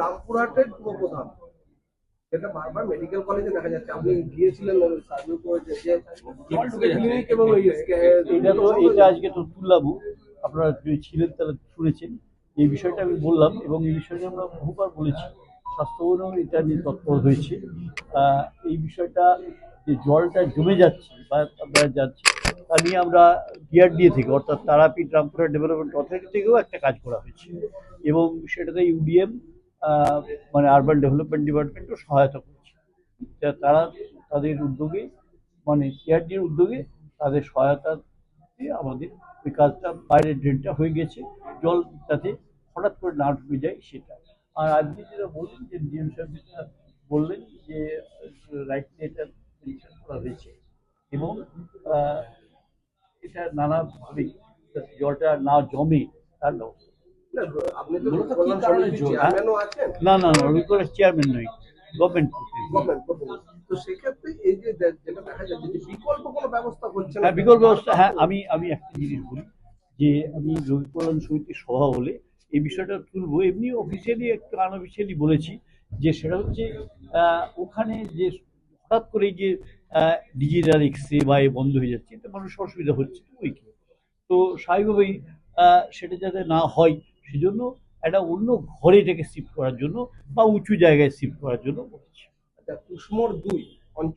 রামপুরহাটের উপপ্রধান সেটা বারবার মেডিকেল কলেজে দেখা যাচ্ছে। আপনি গিয়েছিলেন সার্ভে করেছে যে ক্লিনিক এবং এটা তো এটা আজকে তো তুললাম। আপনারা ছিলেন তাহলে শুনেছেন। এই বিষয়টা আমি বললাম এবং এই বিষয়টা আমরা বহুবার বলেছি। স্বাস্থ্যবনও এটা নিয়ে তৎপর হয়েছে। এই বিষয়টা যে জলটা জমে যাচ্ছে বা আপনারা যাচ্ছে তা নিয়ে আমরা ডিআরডিএ থেকে অর্থাৎ তারাপীঠ রামপুরা ডেভেলপমেন্ট অথরিটি থেকেও একটা কাজ করা হয়েছে। এবং সেটাতে ইউডিএম মানে আরবান ডেভেলপমেন্ট ডিপার্টমেন্টও সহায়তা করছে। তারা তাদের উদ্যোগে মানে সিআরডির উদ্যোগে তাদের সহায়তা আমাদের ওই কাজটা বাইরের ড্রেনটা হয়ে গেছে। জল যাতে হঠাৎ করে না ঢুকে যায় সেটা। আর আজকে যেটা বললেন যে ডিএম সাহেব বললেন যে রাইটলি এটা মেনশন করা হয়েছে এবং এটা নানাভাবেই যাতে জলটা না জমে তার ব্যবস্থা। না, না না চেয়ারম্যান গভর্নমেন্ট গভর্নমেন্ট তো সেক্ষেত্রে এই যে যে- যেটা দেখা যাচ্ছে যে বিকল্প কোনো ব্যবস্থা হচ্ছে না। হ্যাঁ বিকল্প ব্যবস্থা হ্যাঁ আমি আমি একটা জিনিস বলি যে আমি কল্যাণ সমিতির সভা হলে এই বিষয়টা তুলবো। এমনি অফিসিয়ালি একটু আনঅফিসিয়ালি বলেছি যে সেটা হচ্ছে ওখানে যে হঠাৎ করে যে ডিজিটাল এক্সরে বা এ বন্ধ হয়ে যাচ্ছে এতে মানুষ অসুবিধা হচ্ছে ওই তো স্বাভাবিকভাবেই আহ, সেটা যাতে না হয় সেজন্য একটা অন্য ঘরে এটাকে শিফট করার জন্য বা উঁচু জায়গায় শিফট করার জন্য বলেছি। আচ্ছা, দুই অঞ্চল